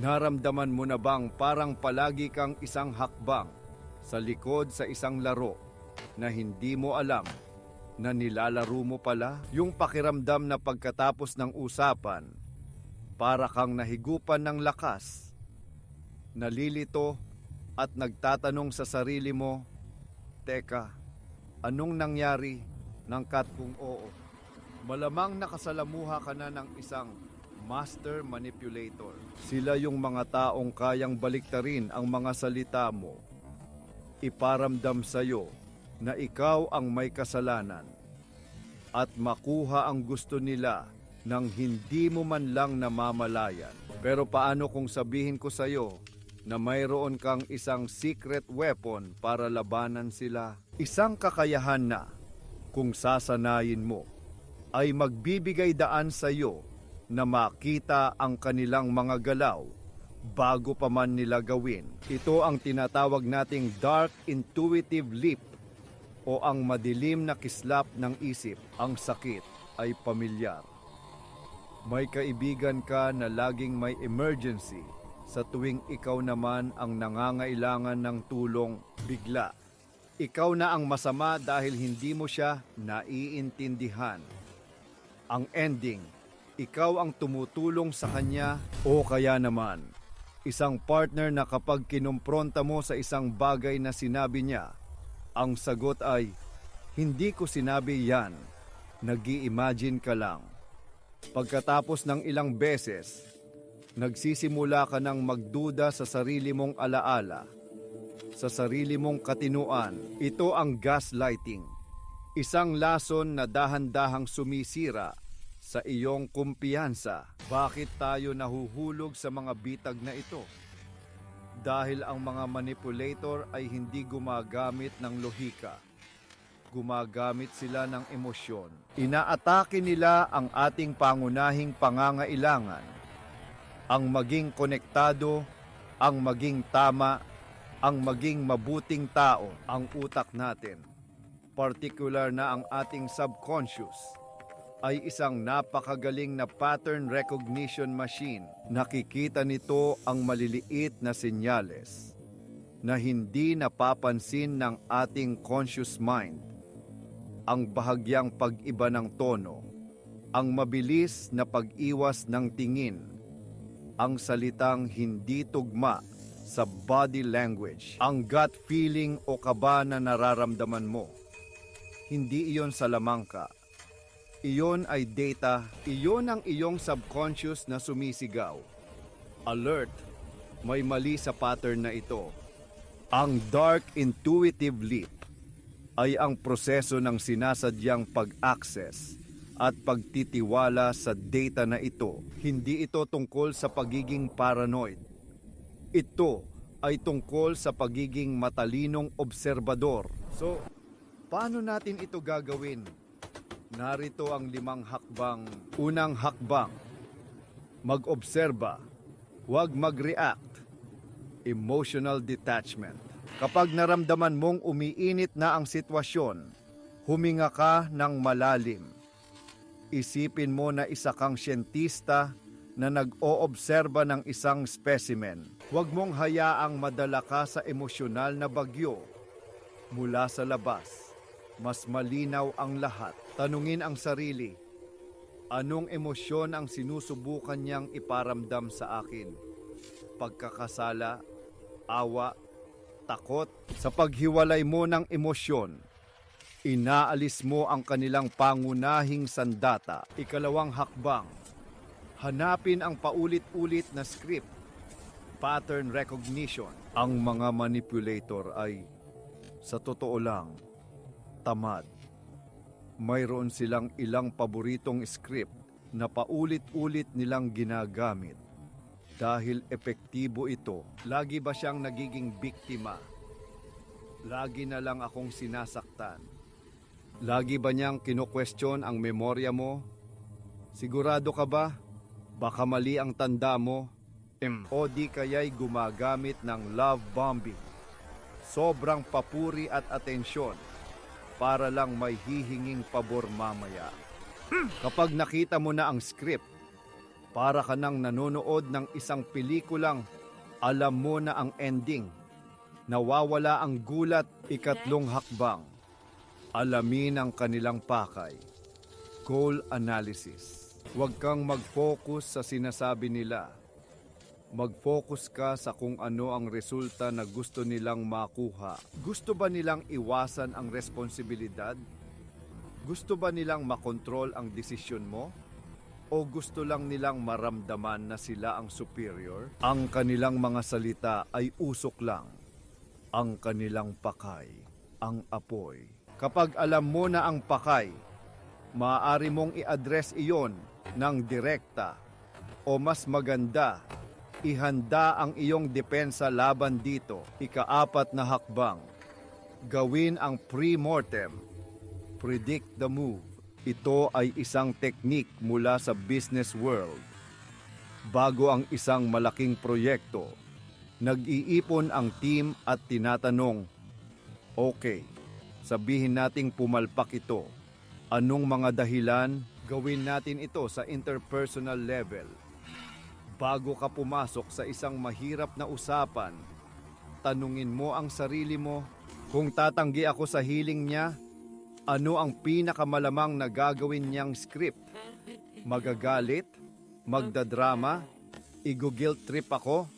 Naramdaman mo na bang parang palagi kang isang hakbang sa likod sa isang laro na hindi mo alam na nilalaro mo pala? Yung pakiramdam na pagkatapos ng usapan, para kang nahigupan ng lakas, nalilito at nagtatanong sa sarili mo, Teka, anong nangyari ng kat oo? Malamang nakasalamuha ka na ng isang master manipulator. Sila yung mga taong kayang baliktarin ang mga salita mo. Iparamdam sa'yo na ikaw ang may kasalanan at makuha ang gusto nila nang hindi mo man lang namamalayan. Pero paano kung sabihin ko sa'yo na mayroon kang isang secret weapon para labanan sila? Isang kakayahan na, kung sasanayin mo, ay magbibigay daan sa iyo na makita ang kanilang mga galaw bago pa man nila gawin. Ito ang tinatawag nating dark intuitive leap o ang madilim na kislap ng isip. Ang sakit ay pamilyar. May kaibigan ka na laging may emergency sa tuwing ikaw naman ang nangangailangan ng tulong bigla. Ikaw na ang masama dahil hindi mo siya naiintindihan. Ang ending, ikaw ang tumutulong sa kanya o kaya naman, isang partner na kapag kinumpronta mo sa isang bagay na sinabi niya, ang sagot ay, hindi ko sinabi yan, nag imagine ka lang. Pagkatapos ng ilang beses, nagsisimula ka ng magduda sa sarili mong alaala, sa sarili mong katinuan. Ito ang gaslighting, isang lason na dahan-dahang sumisira sa iyong kumpiyansa. Bakit tayo nahuhulog sa mga bitag na ito? Dahil ang mga manipulator ay hindi gumagamit ng lohika. Gumagamit sila ng emosyon. Inaatake nila ang ating pangunahing pangangailangan. Ang maging konektado, ang maging tama, ang maging mabuting tao, ang utak natin. Particular na ang ating subconscious ay isang napakagaling na pattern recognition machine. Nakikita nito ang maliliit na senyales na hindi napapansin ng ating conscious mind. Ang bahagyang pag-iba ng tono, ang mabilis na pag-iwas ng tingin, ang salitang hindi tugma sa body language, ang gut feeling o kaba na nararamdaman mo. Hindi iyon sa lamangka, iyon ay data, iyon ang iyong subconscious na sumisigaw. Alert, may mali sa pattern na ito. Ang dark intuitive leap ay ang proseso ng sinasadyang pag-access at pagtitiwala sa data na ito. Hindi ito tungkol sa pagiging paranoid. Ito ay tungkol sa pagiging matalinong obserbador. So, paano natin ito gagawin? Narito ang limang hakbang. Unang hakbang. Mag-obserba. Huwag mag-react. Emotional detachment. Kapag naramdaman mong umiinit na ang sitwasyon, huminga ka ng malalim. Isipin mo na isa kang siyentista na nag-oobserba ng isang specimen. Huwag mong hayaang madala ka sa emosyonal na bagyo mula sa labas mas malinaw ang lahat. Tanungin ang sarili, anong emosyon ang sinusubukan niyang iparamdam sa akin? Pagkakasala, awa, takot? Sa paghiwalay mo ng emosyon, inaalis mo ang kanilang pangunahing sandata. Ikalawang hakbang, hanapin ang paulit-ulit na script, pattern recognition. Ang mga manipulator ay, sa totoo lang, tamad. Mayroon silang ilang paboritong script na paulit-ulit nilang ginagamit. Dahil epektibo ito, lagi ba siyang nagiging biktima? Lagi na lang akong sinasaktan. Lagi ba niyang kino-question ang memorya mo? Sigurado ka ba? Baka mali ang tanda mo? Em, o di kaya'y gumagamit ng love bombing. Sobrang papuri at atensyon para lang may hihinging pabor mamaya. Kapag nakita mo na ang script, Para ka nang nanonood ng isang pelikulang alam mo na ang ending. Nawawala ang gulat ikatlong hakbang. Alamin ang kanilang pakay. Goal analysis. Huwag kang mag-focus sa sinasabi nila. Mag-focus ka sa kung ano ang resulta na gusto nilang makuha. Gusto ba nilang iwasan ang responsibilidad? Gusto ba nilang makontrol ang desisyon mo? O gusto lang nilang maramdaman na sila ang superior? Ang kanilang mga salita ay usok lang. Ang kanilang pakay, ang apoy. Kapag alam mo na ang pakay, maaari mong i-address iyon ng direkta o mas maganda, ihanda ang iyong depensa laban dito. Ikaapat na hakbang, gawin ang pre-mortem. Predict the move. Ito ay isang teknik mula sa business world. Bago ang isang malaking proyekto, nag-iipon ang team at tinatanong, Okay, sabihin nating pumalpak ito. Anong mga dahilan gawin natin ito sa interpersonal level? Bago ka pumasok sa isang mahirap na usapan, tanungin mo ang sarili mo, kung tatanggi ako sa hiling niya, ano ang pinakamalamang na gagawin niyang script? Magagalit? Magdadrama? Igo-guilt trip ako?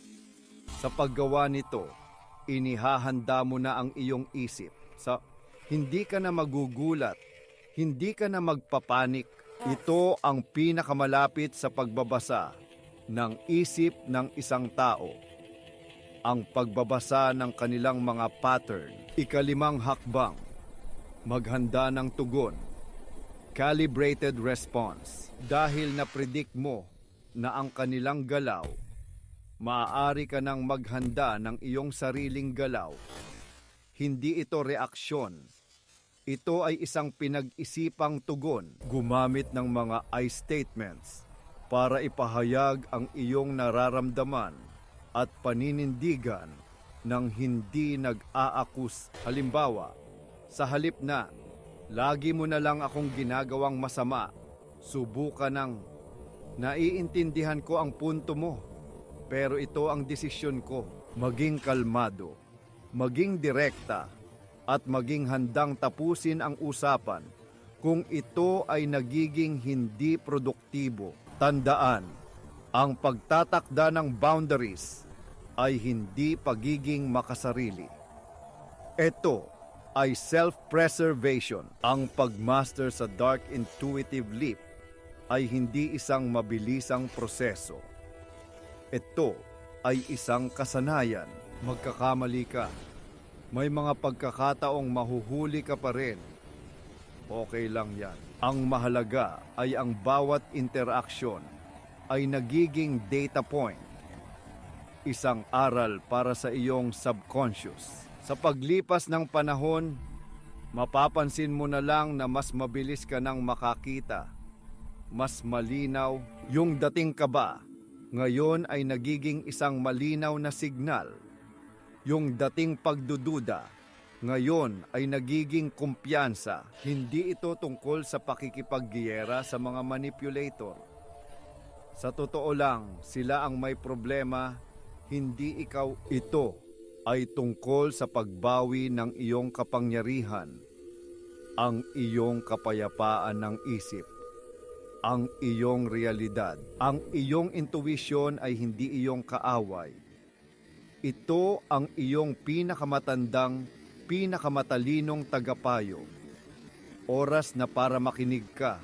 Sa paggawa nito, inihahanda mo na ang iyong isip. Sa hindi ka na magugulat, hindi ka na magpapanik. Ito ang pinakamalapit sa pagbabasa ng isip ng isang tao. Ang pagbabasa ng kanilang mga pattern. Ikalimang hakbang. Maghanda ng tugon. Calibrated response. Dahil na-predict mo na ang kanilang galaw, maaari ka nang maghanda ng iyong sariling galaw. Hindi ito reaksyon. Ito ay isang pinag-isipang tugon. Gumamit ng mga I statements para ipahayag ang iyong nararamdaman at paninindigan ng hindi nag-aakus. Halimbawa, sa halip na, lagi mo na lang akong ginagawang masama, subukan ng, naiintindihan ko ang punto mo, pero ito ang desisyon ko, maging kalmado, maging direkta, at maging handang tapusin ang usapan kung ito ay nagiging hindi produktibo. Tandaan, ang pagtatakda ng boundaries ay hindi pagiging makasarili. Ito ay self-preservation. Ang pagmaster sa Dark Intuitive Leap ay hindi isang mabilisang proseso. Ito ay isang kasanayan. Magkakamali ka. May mga pagkakataong mahuhuli ka pa rin. Okay lang yan. Ang mahalaga ay ang bawat interaksyon ay nagiging data point. Isang aral para sa iyong subconscious. Sa paglipas ng panahon, mapapansin mo na lang na mas mabilis ka nang makakita. Mas malinaw yung dating ka ba. Ngayon ay nagiging isang malinaw na signal. Yung dating pagdududa, ngayon ay nagiging kumpiyansa. Hindi ito tungkol sa pakikipaggiyera sa mga manipulator. Sa totoo lang, sila ang may problema, hindi ikaw ito ay tungkol sa pagbawi ng iyong kapangyarihan, ang iyong kapayapaan ng isip, ang iyong realidad. Ang iyong intuition ay hindi iyong kaaway. Ito ang iyong pinakamatandang, pinakamatalinong tagapayo. Oras na para makinig ka